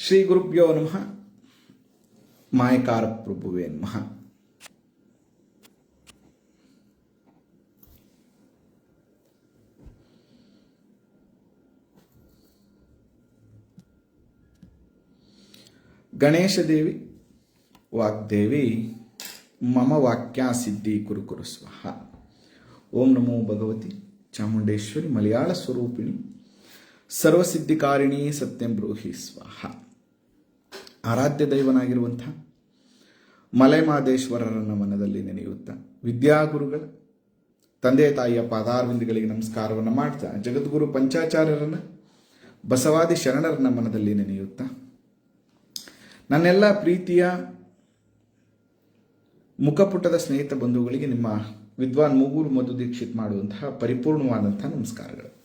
ಶ್ರೀ ಗುರುಭ್ಯೋ ನಮಃ. ಮಾಯಕಾರ ಪ್ರಭುವೇ ನಮಃ. ಗಣೇಶ ದೇವಿ, ವಾಗ್ದೇವಿ, ಮಮ ವಾಕ್ಯ ಸಿದ್ಧಿ ಕುರು ಕುರು ಸ್ವಹ. ಓಂ ನಮೋ ಭಗವತಿ ಚಾಮುಂಡೇಶ್ವರಿ ಮಲಯಾಳ ಸ್ವರೂಪಿಣಿ. ಸರ್ವಸಿದ್ಧಿಕಾರಿಣಿ ಸತ್ಯಂ ಬ್ರೂಹಿ ಸ್ವಾಹ. ಆರಾಧ್ಯ ದೈವನಾಗಿರುವಂಥ ಮಲೆಮಾದೇಶ್ವರರನ್ನ ಮನದಲ್ಲಿ ನೆನೆಯುತ್ತಾ ವಿದ್ಯಾಗುರುಗಳ ತಂದೆ ತಾಯಿಯ ಪಾದಾರ್ವಿಂದಗಳಿಗೆ ನಮಸ್ಕಾರವನ್ನು ಮಾಡ್ತಾ ಜಗದ್ಗುರು ಪಂಚಾಚಾರ್ಯರನ್ನ ಬಸವಾದಿ ಶರಣರನ್ನ ಮನದಲ್ಲಿ ನೆನೆಯುತ್ತಾ ನನ್ನೆಲ್ಲ ಪ್ರೀತಿಯ ಮುಖಪುಟದ ಸ್ನೇಹಿತ ಬಂಧುಗಳಿಗೆ ನಿಮ್ಮ ವಿದ್ವಾನ್ ಮೂಗೂರು ಮಧು ದೀಕ್ಷಿತ್ ಮಾಡುವಂತಹ ಪರಿಪೂರ್ಣವಾದಂತಹ ನಮಸ್ಕಾರಗಳು.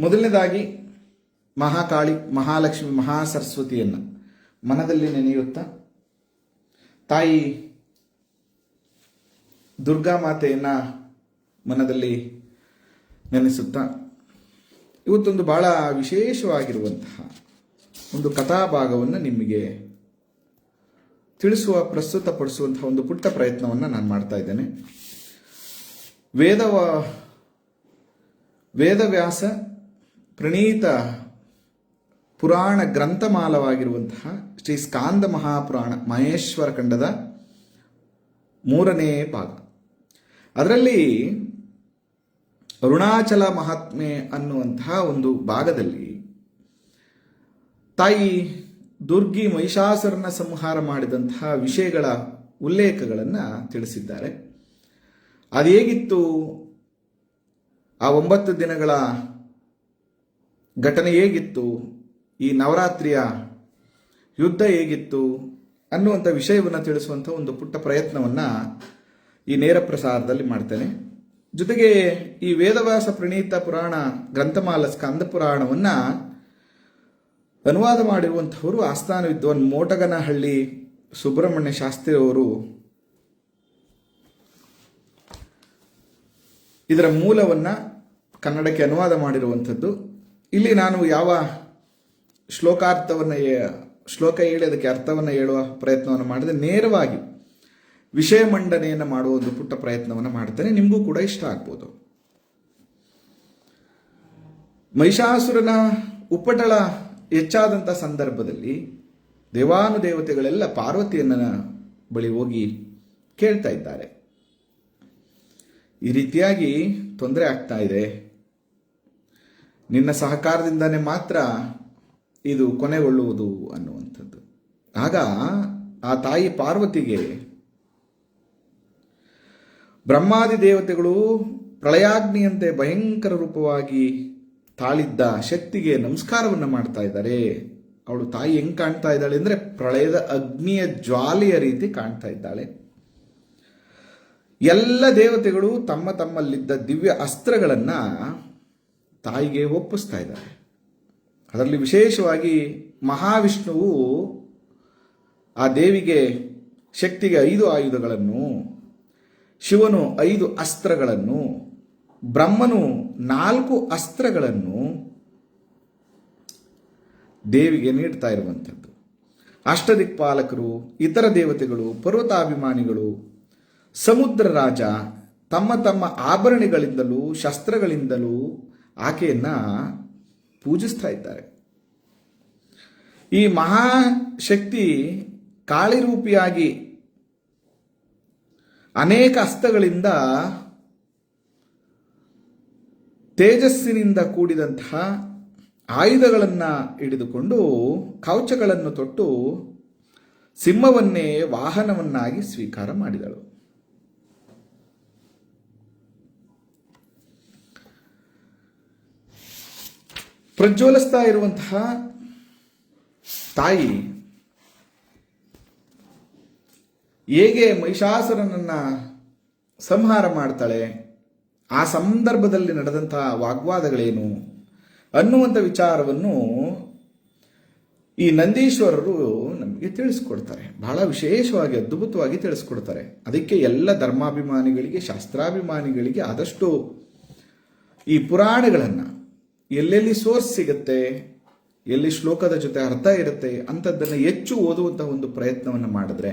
ಮೊದಲನೇದಾಗಿ ಮಹಾಕಾಳಿ, ಮಹಾಲಕ್ಷ್ಮಿ, ಮಹಾಸರಸ್ವತಿಯನ್ನು ಮನದಲ್ಲಿ ನೆನೆಯುತ್ತಾ ತಾಯಿ ದುರ್ಗಾ ಮಾತೆಯನ್ನ ಮನದಲ್ಲಿ ನೆನೆಸುತ್ತಾ. ಇವತ್ತೊಂದು ಬಹಳ ವಿಶೇಷವಾಗಿರುವಂತಹ ಒಂದು ಕಥಾಭಾಗವನ್ನು ನಿಮಗೆ ತಿಳಿಸುವ, ಪ್ರಸ್ತುತಪಡಿಸುವಂತಹ ಒಂದು ಪುಟ್ಟ ಪ್ರಯತ್ನವನ್ನು ನಾನು ಮಾಡ್ತಾ ಇದ್ದೇನೆ. ವೇದವ ವೇದವ್ಯಾಸ ಪ್ರಣೀತ ಪುರಾಣ ಗ್ರಂಥಮಾಲವಾಗಿರುವಂತಹ ಶ್ರೀ ಸ್ಕಾಂದ ಮಹಾಪುರಾಣ ಮಹೇಶ್ವರ ಖಂಡದ ಮೂರನೇ ಭಾಗ. ಅದರಲ್ಲಿ ಅರುಣಾಚಲ ಮಹಾತ್ಮೆ ಅನ್ನುವಂತಹ ಒಂದು ಭಾಗದಲ್ಲಿ ತಾಯಿ ದುರ್ಗಿ ಮಹಿಷಾಸುರನ ಸಂಹಾರ ಮಾಡಿದಂತಹ ವಿಷಯಗಳ ಉಲ್ಲೇಖಗಳನ್ನು ತಿಳಿಸಿದ್ದಾರೆ. ಅದೇಗಿತ್ತು ಆ ಒಂಬತ್ತು ದಿನಗಳ ಘಟನೆ ಹೇಗಿತ್ತು? ಈ ನವರಾತ್ರಿಯ ಯುದ್ಧ ಹೇಗಿತ್ತು? ಅನ್ನುವಂಥ ವಿಷಯವನ್ನು ತಿಳಿಸುವಂಥ ಒಂದು ಪುಟ್ಟ ಪ್ರಯತ್ನವನ್ನು ಈ ನೇರ ಪ್ರಸಾರದಲ್ಲಿ ಮಾಡ್ತೇನೆ. ಜೊತೆಗೆ ಈ ವೇದವ್ಯಾಸ ಪ್ರಣೀತ ಪುರಾಣ ಗ್ರಂಥಮಾಲ ಸ್ಕಂದ ಪುರಾಣವನ್ನು ಅನುವಾದ ಮಾಡಿರುವಂಥವರು ಆಸ್ಥಾನ ವಿದ್ವಾನ್ ಮೋಟಗನಹಳ್ಳಿ ಸುಬ್ರಹ್ಮಣ್ಯ ಶಾಸ್ತ್ರಿ ಅವರು ಇದರ ಮೂಲವನ್ನು ಕನ್ನಡಕ್ಕೆ ಅನುವಾದ ಮಾಡಿರುವಂಥದ್ದು. ಇಲ್ಲಿ ನಾನು ಯಾವ ಶ್ಲೋಕಾರ್ಥವನ್ನು ಶ್ಲೋಕ ಹೇಳಿ ಅದಕ್ಕೆ ಅರ್ಥವನ್ನು ಹೇಳುವ ಪ್ರಯತ್ನವನ್ನು ಮಾಡಿದೆ ನೇರವಾಗಿ ವಿಷಯ ಮಂಡನೆಯನ್ನು ಮಾಡುವ ಒಂದು ಪುಟ್ಟ ಪ್ರಯತ್ನವನ್ನು ಮಾಡ್ತೇನೆ. ನಿಮಗೂ ಕೂಡ ಇಷ್ಟ ಆಗ್ಬೋದು. ಮಹಿಷಾಸುರನ ಉಪ್ಪಟಳ ಹೆಚ್ಚಾದಂಥ ಸಂದರ್ಭದಲ್ಲಿ ದೇವಾನುದೇವತೆಗಳೆಲ್ಲ ಪಾರ್ವತಿಯನ್ನ ಬಳಿ ಹೋಗಿ ಕೇಳ್ತಾ ಇದ್ದಾರೆ. ಈ ರೀತಿಯಾಗಿ ತೊಂದರೆ ಆಗ್ತಾ ಇದೆ. ನಿನ್ನ ಸಹಕಾರದಿಂದನೇ ಮಾತ್ರ ಇದು ಕೊನೆಗೊಳ್ಳುವುದು ಅನ್ನುವಂಥದ್ದು. ಆಗ ಆ ತಾಯಿ ಪಾರ್ವತಿಗೆ, ಬ್ರಹ್ಮಾದಿ ದೇವತೆಗಳು ಪ್ರಳಯಾಗ್ನಿಯಂತೆ ಭಯಂಕರ ರೂಪವಾಗಿ ತಾಳಿದ್ದ ಶಕ್ತಿಗೆ ನಮಸ್ಕಾರವನ್ನು ಮಾಡ್ತಾ ಇದ್ದಾರೆ. ಅವಳು ತಾಯಿ ಹೆಂಗ್ ಕಾಣ್ತಾ ಇದ್ದಾಳೆ ಅಂದ್ರೆ ಪ್ರಳಯದ ಅಗ್ನಿಯ ಜ್ವಾಲೆಯ ರೀತಿ ಕಾಣ್ತಾ ಇದ್ದಾಳೆ. ಎಲ್ಲ ದೇವತೆಗಳು ತಮ್ಮ ತಮ್ಮಲ್ಲಿದ್ದ ದಿವ್ಯ ಅಸ್ತ್ರಗಳನ್ನ ತಾಯಿಗೆ ಒಪ್ಪಿಸ್ತಾ ಇದ್ದಾರೆ. ಅದರಲ್ಲಿ ವಿಶೇಷವಾಗಿ ಮಹಾವಿಷ್ಣುವು ಆ ದೇವಿಗೆ ಶಕ್ತಿಗೆ ಐದು ಆಯುಧಗಳನ್ನು, ಶಿವನು ಐದು ಅಸ್ತ್ರಗಳನ್ನು, ಬ್ರಹ್ಮನು ನಾಲ್ಕು ಅಸ್ತ್ರಗಳನ್ನು ದೇವಿಗೆ ನೀಡ್ತಾ ಇರುವಂಥದ್ದು. ಅಷ್ಟದಿಕ್ಪಾಲಕರು, ಇತರ ದೇವತೆಗಳು, ಪರ್ವತಾಭಿಮಾನಿಗಳು, ಸಮುದ್ರ ರಾಜ, ತಮ್ಮ ತಮ್ಮ ಆಭರಣಗಳಿಂದಲೂ, ಶಸ್ತ್ರಗಳಿಂದಲೂ ಆಕೆಯನ್ನ ಪೂಜಿಸ್ತಾ ಇದ್ದಾರೆ. ಈ ಮಹಾಶಕ್ತಿ ಕಾಳಿರೂಪಿಯಾಗಿ ಅನೇಕ ಅಸ್ತಗಳಿಂದ ತೇಜಸ್ಸಿನಿಂದ ಕೂಡಿದಂತಹ ಆಯುಧಗಳನ್ನು ಹಿಡಿದುಕೊಂಡು ಕೌಚಗಳನ್ನು ತೊಟ್ಟು ಸಿಂಹವನ್ನೇ ವಾಹನವನ್ನಾಗಿ ಸ್ವೀಕಾರ ಮಾಡಿದಳು. ಪ್ರಜ್ವಲಿಸ್ತಾ ಇರುವಂತಹ ತಾಯಿ ಹೇಗೆ ಮಹಿಷಾಸುರನನ್ನು ಸಂಹಾರ ಮಾಡ್ತಾಳೆ? ಆ ಸಂದರ್ಭದಲ್ಲಿ ನಡೆದಂತಹ ವಾಗ್ವಾದಗಳೇನು? ಅನ್ನುವಂಥ ವಿಚಾರವನ್ನು ಈ ನಂದೀಶ್ವರರು ನಮಗೆ ತಿಳಿಸ್ಕೊಡ್ತಾರೆ. ಬಹಳ ವಿಶೇಷವಾಗಿ, ಅದ್ಭುತವಾಗಿ ತಿಳಿಸ್ಕೊಡ್ತಾರೆ. ಅದಕ್ಕೆ ಎಲ್ಲ ಧರ್ಮಾಭಿಮಾನಿಗಳಿಗೆ, ಶಾಸ್ತ್ರಾಭಿಮಾನಿಗಳಿಗೆ ಆದಷ್ಟು ಈ ಪುರಾಣಗಳನ್ನು ಎಲ್ಲೆಲ್ಲಿ ಸೋರ್ಸ್ ಸಿಗುತ್ತೆ, ಎಲ್ಲಿ ಶ್ಲೋಕದ ಜೊತೆ ಅರ್ಥ ಇರುತ್ತೆ ಅಂಥದ್ದನ್ನು ಹೆಚ್ಚು ಓದುವಂಥ ಒಂದು ಪ್ರಯತ್ನವನ್ನು ಮಾಡಿದ್ರೆ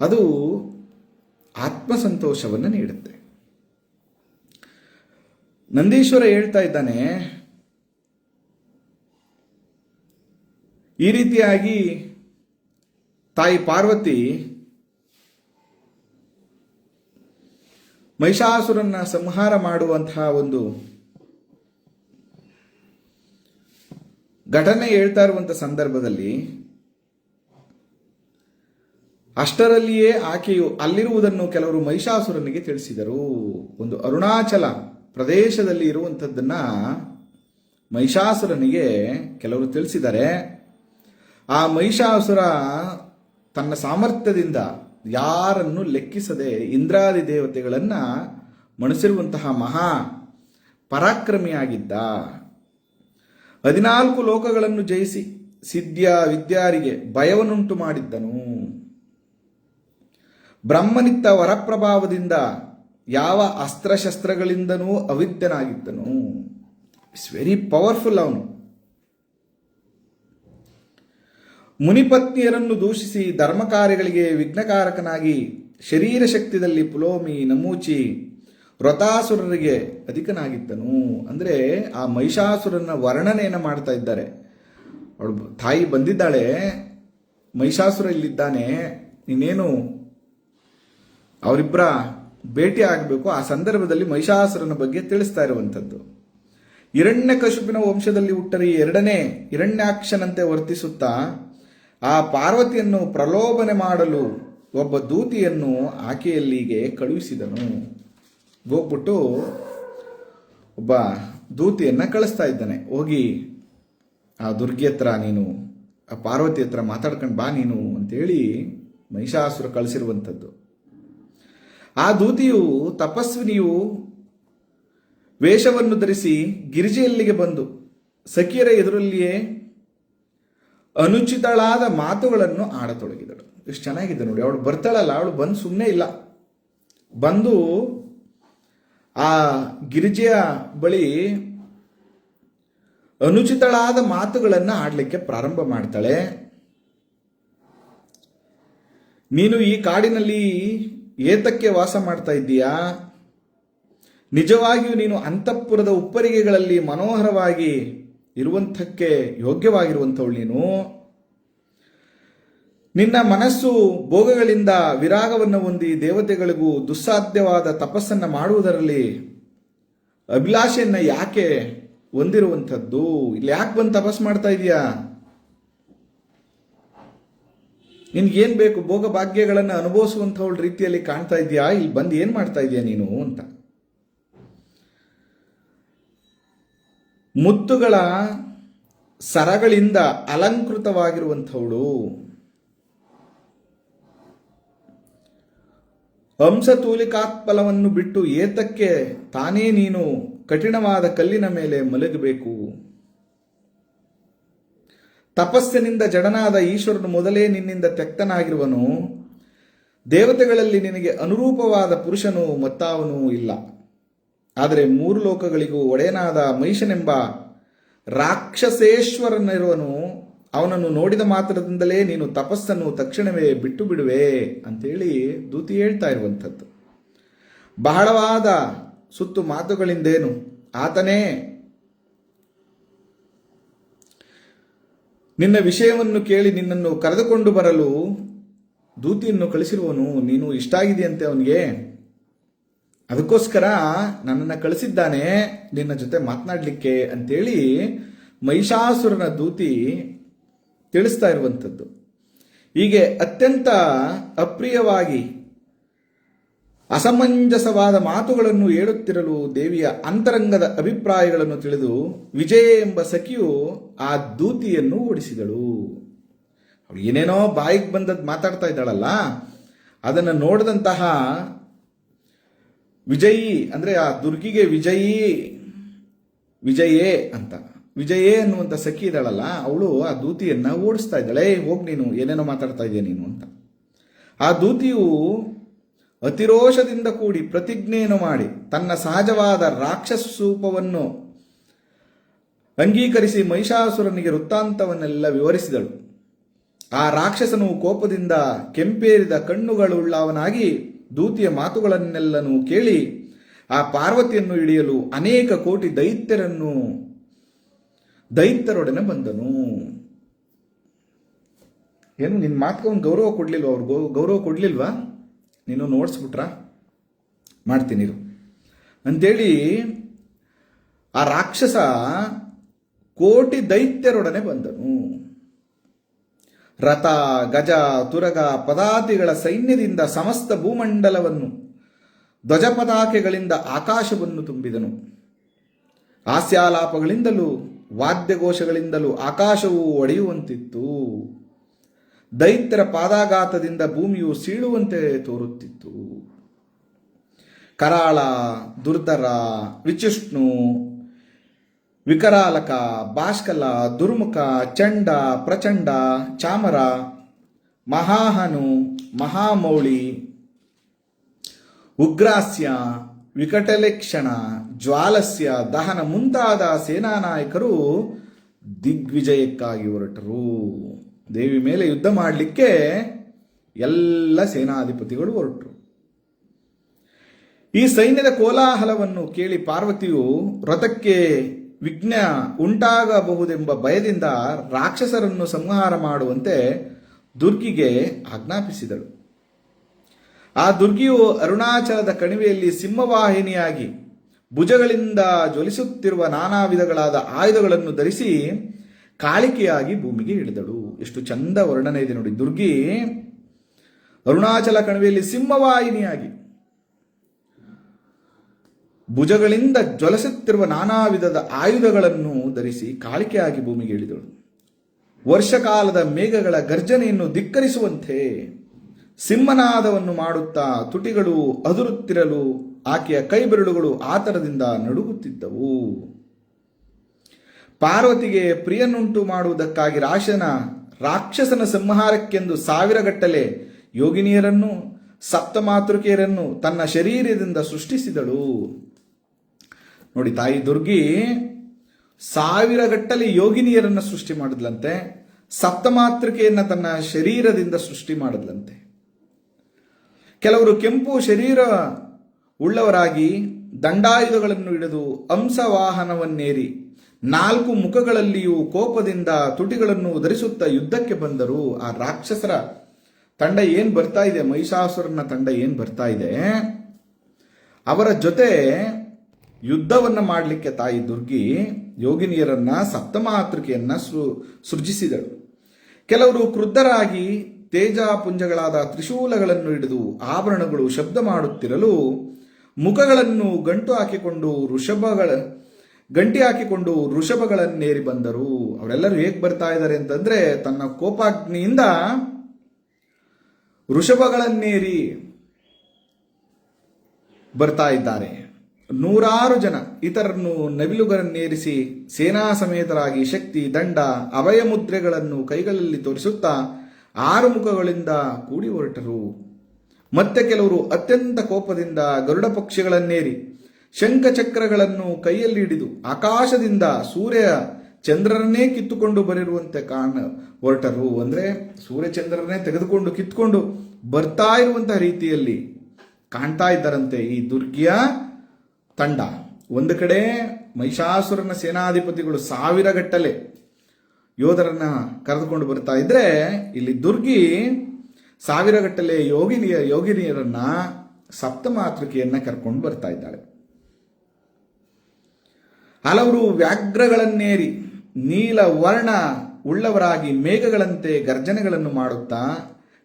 ಅದು ಆತ್ಮಸಂತೋಷವನ್ನು ನೀಡುತ್ತೆ. ನಂದೀಶ್ವರ ಹೇಳ್ತಾ ಇದ್ದಾನೆ, ಈ ರೀತಿಯಾಗಿ ತಾಯಿ ಪಾರ್ವತಿ ಮಹಿಷಾಸುರನ್ನ ಸಂಹಾರ ಮಾಡುವಂತಹ ಒಂದು ಘಟನೆ ಹೇಳ್ತಾ ಇರುವಂತ ಸಂದರ್ಭದಲ್ಲಿ ಅಷ್ಟರಲ್ಲಿಯೇ ಆಕೆಯು ಅಲ್ಲಿರುವುದನ್ನು ಕೆಲವರು ಮಹಿಷಾಸುರನಿಗೆ ತಿಳಿಸಿದರು. ಒಂದು ಅರುಣಾಚಲ ಪ್ರದೇಶದಲ್ಲಿ ಇರುವಂಥದ್ದನ್ನ ಮಹಿಷಾಸುರನಿಗೆ ಕೆಲವರು ತಿಳಿಸಿದ್ದಾರೆ ಆ ಮಹಿಷಾಸುರ ತನ್ನ ಸಾಮರ್ಥ್ಯದಿಂದ ಯಾರನ್ನು ಲೆಕ್ಕಿಸದೆ ಇಂದ್ರಾದಿ ದೇವತೆಗಳನ್ನು ಮಣಿಸಿರುವಂತಹ ಮಹಾ ಪರಾಕ್ರಮಿಯಾಗಿದ್ದ. ಹದಿನಾಲ್ಕು ಲೋಕಗಳನ್ನು ಜಯಿಸಿ ಸಿದ್ಧ ವಿದ್ಯಾರಿಗೆ ಭಯವನ್ನುಂಟು ಮಾಡಿದ್ದನು. ಬ್ರಹ್ಮನಿತ್ತ ವರಪ್ರಭಾವದಿಂದ ಯಾವ ಅಸ್ತ್ರಶಸ್ತ್ರಗಳಿಂದನೂ ಅವಿದ್ಯನಾಗಿದ್ದನು ಇಟ್ಸ್ ವೆರಿ ಪವರ್ಫುಲ್ ಅವನು. ಮುನಿಪತ್ನಿಯರನ್ನು ದೂಷಿಸಿ ಧರ್ಮ ಕಾರ್ಯಗಳಿಗೆ ವಿಘ್ನಕಾರಕನಾಗಿ ಶರೀರ ಶಕ್ತಿಯಲ್ಲಿ ಪುಲೋಮಿ ನಮೂಚಿ ವ್ರತಾಸುರರಿಗೆ ಅಧಿಕನಾಗಿದ್ದನು. ಅಂದರೆ ಆ ಮಹಿಷಾಸುರನ ವರ್ಣನೆಯನ್ನು ಮಾಡ್ತಾ ಇದ್ದಾರೆ. ಅವಳು ತಾಯಿ ಬಂದಿದ್ದಾಳೆ. ಮಹಿಷಾಸುರ ಇಲ್ಲಿದ್ದಾನೆ. ನೀನೇನು ಅವರಿಬ್ಬರ ಭೇಟಿ ಆಗಬೇಕು. ಆ ಸಂದರ್ಭದಲ್ಲಿ ಮಹಿಷಾಸುರನ ಬಗ್ಗೆ ತಿಳಿಸ್ತಾ ಇರುವಂಥದ್ದು. ಹಿರಣ್ಯ ಕಶುಪಿನ ವಂಶದಲ್ಲಿ ಹುಟ್ಟರಿ ಎರಡನೇ ಹಿರಣ್ಯಾಕ್ಷನಂತೆ ವರ್ತಿಸುತ್ತಾ, ಆ ಪಾರ್ವತಿಯನ್ನು ಪ್ರಲೋಭನೆ ಮಾಡಲು ಒಬ್ಬ ದೂತಿಯನ್ನು ಆಕೆಯಲ್ಲಿಗೆ ಕಳುಹಿಸಿದನು. ಹೋಗ್ಬಿಟ್ಟು ಒಬ್ಬ ದೂತಿಯನ್ನ ಕಳಿಸ್ತಾ ಇದ್ದಾನೆ. ಹೋಗಿ, ಆ ದುರ್ಗಿ ಹತ್ರ ನೀನು, ಆ ಪಾರ್ವತಿ ಹತ್ರ ಮಾತಾಡ್ಕೊಂಡು ಬಾ ನೀನು ಅಂತೇಳಿ ಮಹಿಷಾಸುರ ಕಳಿಸಿರುವಂಥದ್ದು. ಆ ದೂತಿಯು ತಪಸ್ವಿನಿಯು ವೇಷವನ್ನು ಧರಿಸಿ ಗಿರಿಜೆಯಲ್ಲಿಗೆ ಬಂದು ಸಖಿಯರ ಎದುರಲ್ಲಿಯೇ ಅನುಚಿತಳಾದ ಮಾತುಗಳನ್ನು ಆಡತೊಡಗಿದಳು. ಎಷ್ಟು ಚೆನ್ನಾಗಿದೆ ನೋಡಿ, ಅವಳು ಬರ್ತಾಳಲ್ಲ, ಅವಳು ಬಂದು ಸುಮ್ಮನೆ ಇಲ್ಲ. ಬಂದು ಆ ಗಿರಿಜೆಯ ಬಳಿ ಅನುಚಿತಳಾದ ಮಾತುಗಳನ್ನು ಆಡಲಿಕ್ಕೆ ಪ್ರಾರಂಭ ಮಾಡ್ತಾಳೆ. ನೀನು ಈ ಕಾಡಿನಲ್ಲಿ ಏತಕ್ಕೆ ವಾಸ ಮಾಡ್ತಾ ಇದ್ದೀಯಾ? ನಿಜವಾಗಿಯೂ ನೀನು ಅಂತಃಪುರದ ಉಪ್ಪರಿಗೆಗಳಲ್ಲಿ ಮನೋಹರವಾಗಿ ಇರುವಂಥಕ್ಕೆ ಯೋಗ್ಯವಾಗಿರುವಂಥವಳು ನೀನು. ನಿನ್ನ ಮನಸ್ಸು ಭೋಗಗಳಿಂದ ವಿರಾಗವನ್ನು ಹೊಂದಿ ದೇವತೆಗಳಿಗೂ ದುಸ್ಸಾಧ್ಯವಾದ ತಪಸ್ಸನ್ನು ಮಾಡುವುದರಲ್ಲಿ ಅಭಿಲಾಷೆಯನ್ನು ಯಾಕೆ ಹೊಂದಿರುವಂಥದ್ದು? ಇಲ್ಲಿ ಯಾಕೆ ಬಂದು ತಪಸ್ ಮಾಡ್ತಾ ಇದೀಯಾ? ನಿನ್ಗೇನ್ ಬೇಕು? ಭೋಗ ಭಾಗ್ಯಗಳನ್ನು ಅನುಭವಿಸುವಂಥವಳ ರೀತಿಯಲ್ಲಿ ಕಾಣ್ತಾ ಇದೆಯಾ? ಇಲ್ಲಿ ಬಂದು ಏನು ಮಾಡ್ತಾ ಇದೀಯಾ ನೀನು ಅಂತ. ಮುತ್ತುಗಳ ಸರಗಳಿಂದ ಅಲಂಕೃತವಾಗಿರುವಂಥವಳು. ಹಂಸತೂಲಿಕಾತ್ಪಲವನ್ನು ಬಿಟ್ಟು ಏತಕ್ಕೆ ತಾನೇ ನೀನು ಕಠಿಣವಾದ ಕಲ್ಲಿನ ಮೇಲೆ ಮಲಗಬೇಕು? ತಪಸ್ಸಿನಿಂದ ಜಡನಾದ ಈಶ್ವರನು ಮೊದಲೇ ನಿನ್ನಿಂದ ತೆಕ್ತನಾಗಿರುವನು ದೇವತೆಗಳಲ್ಲಿ ನಿನಗೆ ಅನುರೂಪವಾದ ಪುರುಷನು ಮತ್ತಾವನೂ ಇಲ್ಲ. ಆದರೆ ಮೂರು ಲೋಕಗಳಿಗೂ ಒಡೆಯನಾದ ಮಹಿಷನೆಂಬ ರಾಕ್ಷಸೇಶ್ವರನಿರುವನು ಅವನನ್ನು ನೋಡಿದ ಮಾತ್ರದಿಂದಲೇ ನೀನು ತಪಸ್ಸನ್ನು ತಕ್ಷಣವೇ ಬಿಟ್ಟು ಬಿಡುವೆ ಅಂತೇಳಿ ದೂತಿ ಹೇಳ್ತಾ ಇರುವಂಥದ್ದು. ಬಹಳವಾದ ಸುತ್ತು ಮಾತುಗಳಿಂದೇನು, ಆತನೇ ನಿನ್ನ ವಿಷಯವನ್ನು ಕೇಳಿ ನಿನ್ನನ್ನು ಕರೆದುಕೊಂಡು ಬರಲು ದೂತಿಯನ್ನು ಕಳಿಸಿರುವನು, ನೀನು ಇಷ್ಟ ಆಗಿದೆಯಂತೆ ಅವನಿಗೆ? ಅದಕ್ಕೋಸ್ಕರ ನನ್ನನ್ನು ಕಳಿಸಿದ್ದಾನೆ, ನಿನ್ನ ಜೊತೆ ಮಾತನಾಡಲಿಕ್ಕೆ ಅಂತೇಳಿ ಮಹಿಷಾಸುರನ ದೂತಿ ತಿಳಿಸ್ತಾ ಇರುವಂಥದ್ದು. ಹೀಗೆ ಅತ್ಯಂತ ಅಪ್ರಿಯವಾಗಿ ಅಸಮಂಜಸವಾದ ಮಾತುಗಳನ್ನು ಹೇಳುತ್ತಿರಲು ದೇವಿಯ ಅಂತರಂಗದ ಅಭಿಪ್ರಾಯಗಳನ್ನು ತಿಳಿದು ವಿಜಯ ಎಂಬ ಸಖಿಯು ಆ ದೂತಿಯನ್ನು ಓಡಿಸಿದಳು. ಅವಳು ಏನೇನೋ ಬಾಯಿಗೆ ಬಂದದ್ದು ಮಾತಾಡ್ತಾ ಇದ್ದಾಳಲ್ಲ? ಅದನ್ನು ನೋಡಿದಂತಹ ವಿಜಯಿ, ಅಂದ್ರೆ ಆ ದುರ್ಗಿಗೆ ವಿಜಯಿ, ವಿಜಯೇ ಅಂತ. ವಿಜಯೇ ಅನ್ನುವಂಥ ಸಖಿ ಇದ್ದಾಳಲ್ಲ, ಅವಳು ಆ ದೂತಿಯನ್ನ ಓಡಿಸ್ತಾ ಇದ್ದಾಳೆ. ಹೋಗ್ ನೀನು, ಏನೇನೋ ಮಾತಾಡ್ತಾ ಇದೆಯಾ ನೀನು ಅಂತ. ಆ ದೂತಿಯು ಅತಿರೋಷದಿಂದ ಕೂಡಿ ಪ್ರತಿಜ್ಞೆಯನ್ನು ಮಾಡಿ ತನ್ನ ಸಹಜವಾದ ರಾಕ್ಷಸ ರೂಪವನ್ನು ಅಂಗೀಕರಿಸಿ ಮಹಿಷಾಸುರನಿಗೆ ವೃತ್ತಾಂತವನ್ನೆಲ್ಲ ವಿವರಿಸಿದಳು. ಆ ರಾಕ್ಷಸನು ಕೋಪದಿಂದ ಕೆಂಪೇರಿದ ಕಣ್ಣುಗಳುಳ್ಳವನಾಗಿ ದೂತಿಯ ಮಾತುಗಳನ್ನೆಲ್ಲನೂ ಕೇಳಿ ಆ ಪಾರ್ವತಿಯನ್ನು ಇಳಿಯಲು ಅನೇಕ ಕೋಟಿ ದೈತ್ಯರನ್ನು ದೈತ್ಯರೊಡನೆ ಬಂದನು. ಏನು ನಿನ್ನ ಮಾತಿಗೆ ಒಂದು ಗೌರವ ಕೊಡ್ಲಿಲ್ವಾ ಅವ್ರು ಗೌರವ ಕೊಡ್ಲಿಲ್ವಾ? ನೀನು ನೋಡ್ಸ್ಬಿಟ್ರ ಮಾಡ್ತೀನಿ ಅಂತೇಳಿ ಆ ರಾಕ್ಷಸ ಕೋಟಿ ದೈತ್ಯರೊಡನೆ ಬಂದನು. ರಥ, ಗಜ, ತುರಗ, ಪದಾತಿಗಳ ಸೈನ್ಯದಿಂದ ಸಮಸ್ತ ಭೂಮಂಡಲವನ್ನು ಧ್ವಜ ಪದಾಕೆಗಳಿಂದ ಆಕಾಶವನ್ನು ತುಂಬಿದನು. ಹಾಸ್ಯಾಲಾಪಗಳಿಂದಲೂ ವಾದ್ಯಘೋಷಗಳಿಂದಲೂ ಆಕಾಶವು ಒಡೆಯುವಂತಿತ್ತು. ದೈತ್ಯರ ಪಾದಾಘಾತದಿಂದ ಭೂಮಿಯು ಸೀಳುವಂತೆ ತೋರುತ್ತಿತ್ತು. ಕರಾಳ, ದುರ್ಧರ ವಿಚಿಷ್ಣು ವಿಕರಾಲಕ ಭಾಷ್ಕಲ ದುರ್ಮುಖ, ಚಂಡ, ಪ್ರಚಂಡ, ಚಾಮರ, ಮಹಾಹನು, ಮಹಾಮೌಳಿ, ಉಗ್ರಾಸ್ಯ, ವಿಕಟಲೇಕ್ಷಣ ಜ್ವಾಲಸ್ಯ ದಹನ ಮುಂತಾದ ಸೇನಾ ನಾಯಕರು ದಿಗ್ವಿಜಯಕ್ಕಾಗಿ ಹೊರಟರು. ದೇವಿ ಮೇಲೆ ಯುದ್ಧ ಮಾಡಲಿಕ್ಕೆ ಎಲ್ಲ ಸೇನಾಧಿಪತಿಗಳು ಹೊರಟರು. ಈ ಸೈನ್ಯದ ಕೋಲಾಹಲವನ್ನು ಕೇಳಿ ಪಾರ್ವತಿಯು ರಥಕ್ಕೆ ವಿಘ್ನ ಉಂಟಾಗಬಹುದೆಂಬ ಭಯದಿಂದ ರಾಕ್ಷಸರನ್ನು ಸಂಹಾರ ಮಾಡುವಂತೆ ದುರ್ಗಿಗೆ ಆಜ್ಞಾಪಿಸಿದಳು. ಆ ದುರ್ಗಿಯು ಅರುಣಾಚಲದ ಕಣಿವೆಯಲ್ಲಿ ಸಿಂಹವಾಹಿನಿಯಾಗಿ ಭುಜಗಳಿಂದ ಜ್ವಲಿಸುತ್ತಿರುವ ನಾನಾ ವಿಧಗಳಾದ ಆಯುಧಗಳನ್ನು ಧರಿಸಿ ಕಾಳಿಕೆಯಾಗಿ ಭೂಮಿಗೆ ಇಳಿದಳು. ಎಷ್ಟು ಚಂದ ವರ್ಣನೆ ಇದೆ ನೋಡಿ. ದುರ್ಗಿ, ಅರುಣಾಚಲ ಕಣಿವೆಯಲ್ಲಿ ಸಿಂಹವಾಹಿನಿಯಾಗಿ ಭುಜಗಳಿಂದ ಜ್ವಲಿಸುತ್ತಿರುವ ನಾನಾ ವಿಧದ ಆಯುಧಗಳನ್ನು ಧರಿಸಿ ಕಾಳಿಕೆಯಾಗಿ ಭೂಮಿಗೆ ಇಳಿದಳು. ವರ್ಷಕಾಲದ ಮೇಘಗಳ ಗರ್ಜನೆಯನ್ನು ಧಿಕ್ಕರಿಸುವಂತೆ ಸಿಂಹನಾದವನ್ನು ಮಾಡುತ್ತಾ ತುಟಿಗಳು ಅದುರುತ್ತಿರಲು ಆಕೆಯ ಕೈಬೆರಳುಗಳು ಆತರದಿಂದ ನಡುಗುತ್ತಿದ್ದವು. ಪಾರ್ವತಿಗೆ ಪ್ರಿಯನ್ನುಂಟು ಮಾಡುವುದಕ್ಕಾಗಿ ರಾಶನ ರಾಕ್ಷಸನ ಸಂಹಾರಕ್ಕೆಂದು ಸಾವಿರಗಟ್ಟಲೆ ಯೋಗಿನಿಯರನ್ನು, ಸಪ್ತಮಾತೃಕೆಯರನ್ನು ತನ್ನ ಶರೀರದಿಂದ ಸೃಷ್ಟಿಸಿದಳು. ನೋಡಿ ತಾಯಿ ದುರ್ಗಿ, ಸಾವಿರಗಟ್ಟಲೆ ಯೋಗಿನಿಯರನ್ನು ಸೃಷ್ಟಿ ಮಾಡಿದ್ಲಂತೆ, ಸಪ್ತಮಾತೃಕೆಯನ್ನು ತನ್ನ ಶರೀರದಿಂದ ಸೃಷ್ಟಿ ಮಾಡಿದ್ಲಂತೆ. ಕೆಲವರು ಕೆಂಪು ಶರೀರ ಉಳ್ಳವರಾಗಿ ದಂಡಾಯುಧಗಳನ್ನು ಹಿಡಿದು ಅಂಸವಾಹನವನ್ನೇರಿ ನಾಲ್ಕು ಮುಖಗಳಲ್ಲಿಯೂ ಕೋಪದಿಂದ ತುಟಿಗಳನ್ನು ಧರಿಸುತ್ತಾ ಯುದ್ಧಕ್ಕೆ ಬಂದರು ಆ ರಾಕ್ಷಸರ. ತಂಡ ಏನು ಬರ್ತಾ ಇದೆ? ಮಹಿಷಾಸುರನ ತಂಡ ಏನು ಬರ್ತಾ ಇದೆ? ಅವರ ಜೊತೆ ಯುದ್ಧವನ್ನ ಮಾಡಲಿಕ್ಕೆ ತಾಯಿ ದುರ್ಗಿ ಯೋಗಿನಿಯರನ್ನ ಸಪ್ತಮಾತೃಕೆಯನ್ನ ಸೃಜಿಸಿದಳು. ಕೆಲವರು ಕ್ರುದ್ಧರಾಗಿ ತೇಜಾಪುಂಜಗಳಾದ ತ್ರಿಶೂಲಗಳನ್ನು ಹಿಡಿದು ಆಭರಣಗಳು ಶಬ್ದ ಮಾಡುತ್ತಿರಲು ಮುಖಗಳನ್ನು ಗಂಟು ಹಾಕಿಕೊಂಡು ಋಷಭಗಳ, ಗಂಟಿ ಹಾಕಿಕೊಂಡು ಋಷಭಗಳನ್ನೇರಿ ಬಂದರು. ಅವರೆಲ್ಲರೂ ಹೇಗೆ ಬರ್ತಾ ಇದ್ದಾರೆ ಅಂತಂದ್ರೆ ತನ್ನ ಕೋಪಾಗ್ನಿಯಿಂದ ಋಷಭಗಳನ್ನೇರಿ ಬರ್ತಾ ಇದ್ದಾರೆ. ನೂರಾರು ಜನ ಇತರನ್ನು ನವಿಲುಗರನ್ನೇರಿಸಿ ಸೇನಾ ಸಮೇತರಾಗಿ ಶಕ್ತಿ, ದಂಡ ಅಭಯ ಮುದ್ರೆಗಳನ್ನು ಕೈಗಳಲ್ಲಿ ತೋರಿಸುತ್ತಾ ಆರು ಮುಖಗಳಿಂದ ಕೂಡಿ ಹೊರಟರು. ಮತ್ತೆ ಕೆಲವರು ಅತ್ಯಂತ ಕೋಪದಿಂದ ಗರುಡ ಪಕ್ಷಿಗಳನ್ನೇರಿ ಶಂಖಚಕ್ರಗಳನ್ನು ಕೈಯಲ್ಲಿ ಹಿಡಿದು ಆಕಾಶದಿಂದ ಸೂರ್ಯ ಚಂದ್ರರನ್ನೇ ಕಿತ್ತುಕೊಂಡು ಬರಿರುವಂತೆ ಕಾಣ ಹೊರಟರು. ಅಂದ್ರೆ ಸೂರ್ಯ ಚಂದ್ರರನ್ನೇ ತೆಗೆದುಕೊಂಡು ಕಿತ್ಕೊಂಡು ಬರ್ತಾ ಇರುವಂತಹ ರೀತಿಯಲ್ಲಿ ಕಾಣ್ತಾ ಇದ್ದಾರಂತೆ ಈ ದುರ್ಗಿಯ ತಂಡ. ಒಂದು ಕಡೆ ಮಹಿಷಾಸುರನ ಸೇನಾಧಿಪತಿಗಳು ಸಾವಿರ ಗಟ್ಟಲೆ ಯೋಧರನ್ನ ಕರೆದುಕೊಂಡು ಬರ್ತಾ ಇದ್ರೆ ಇಲ್ಲಿ ದುರ್ಗಿ ಸಾವಿರ ಗಟ್ಟಲೆ ಯೋಗಿನಿಯ ಯೋಗಿನಿಯರನ್ನ ಸಪ್ತಮಾತೃಕೆಯನ್ನ ಕರ್ಕೊಂಡು ಬರ್ತಾ ಇದ್ದಾಳೆ. ಹಲವರು ವ್ಯಾಘ್ರಗಳನ್ನೇರಿ ನೀಲ ವರ್ಣ ಉಳ್ಳವರಾಗಿ ಮೇಘಗಳಂತೆ ಗರ್ಜನೆಗಳನ್ನು ಮಾಡುತ್ತಾ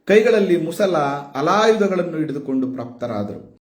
ಕೈಗಳಲ್ಲಿ ಮುಸಲ ಅಲಾಯುಧಗಳನ್ನು ಹಿಡಿದುಕೊಂಡು ಪ್ರಾಪ್ತರಾದರು.